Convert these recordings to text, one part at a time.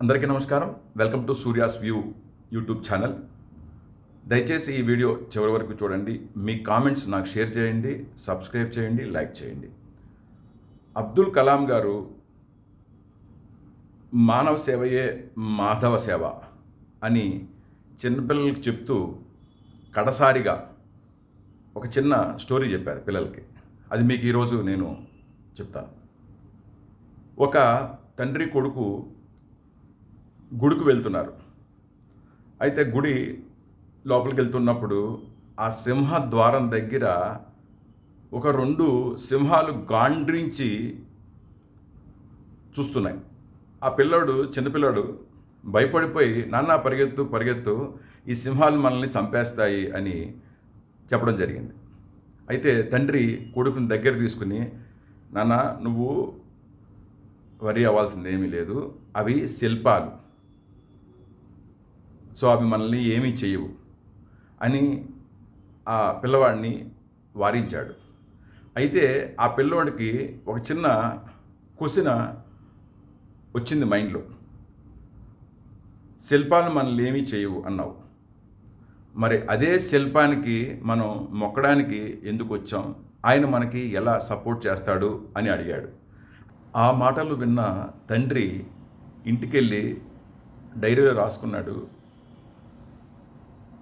అందరికీ నమస్కారం. Welcome to Surya's view YouTube channel. దయచేసి ఈ వీడియో చివరి వరకు చూడండి. మీ కామెంట్స్ నాకు షేర్ చేయండి సబ్స్క్రైబ్ చేయండి లైక్ చేయండి. అబ్దుల్ కలాం గారు మానవ సేవయే మాధవ సేవ అని చిన్నపిల్లలకి చెప్తూ కడసారిగా ఒక చిన్న స్టోరీ చెప్పారు పిల్లలకి. అది మీకు ఈరోజు నేను చెప్తాను. ఒక తండ్రి కొడుకు గుడికి వెళ్తున్నారు. అయితే గుడి లోపలికి వెళ్తున్నప్పుడు ఆ సింహ ద్వారం దగ్గర ఒక రెండు సింహాలు గాండ్రించి చూస్తున్నాయి. ఆ పిల్లోడు చిన్నపిల్లోడు భయపడిపోయి నాన్న పరిగెత్తు పరిగెత్తు ఈ సింహాలు మనల్ని చంపేస్తాయి అని చెప్పడం జరిగింది. అయితే తండ్రి కొడుకుని దగ్గర తీసుకుని నాన్న నువ్వు వరి అవ్వాల్సింది ఏమీ లేదు. అవి శిల్పాలు. సో అవి మనల్ని ఏమీ చేయవు అని ఆ పిల్లవాడిని వారించాడు. అయితే ఆ పిల్లవాడికి ఒక చిన్న కుసిన వచ్చింది మైండ్లో. శిల్పాలు మనల్ని ఏమీ చేయవు అన్నావు. మరి అదే శిల్పానికి మనం మొక్కడానికి ఎందుకు వచ్చాం? ఆయన మనకి ఎలా సపోర్ట్ చేస్తాడు? అని అడిగాడు. ఆ మాటలు విన్న తండ్రి ఇంటికెళ్ళి డైరీలో రాసుకున్నాడు.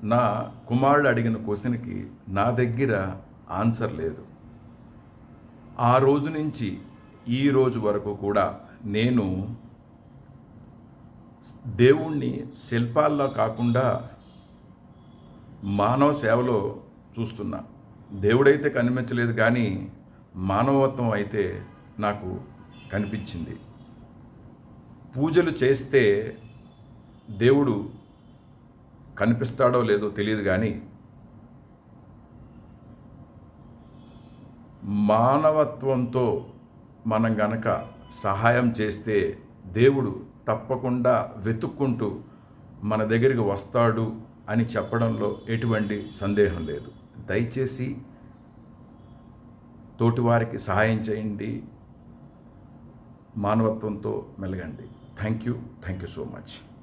నా కుమారుడు అడిగిన క్వశ్చన్కి నా దగ్గర ఆన్సర్ లేదు. ఆ రోజు నుంచి ఈ రోజు వరకు కూడా నేను దేవుణ్ణి శిల్పాల్లో కాకుండా మానవ సేవలో చూస్తున్నా. దేవుడైతే కనిపించలేదు కానీ మానవత్వం అయితే నాకు కనిపించింది. పూజలు చేస్తే దేవుడు కనిపిస్తాడో లేదో తెలియదు కానీ మానవత్వంతో మనం గనక సహాయం చేస్తే దేవుడు తప్పకుండా వెతుక్కుంటూ మన దగ్గరికి వస్తాడు అని చెప్పడంలో ఎటువంటి సందేహం లేదు. దయచేసి తోటివారికి సహాయం చేయండి. మానవత్వంతో మెలగండి. Thank you. Thank you so much.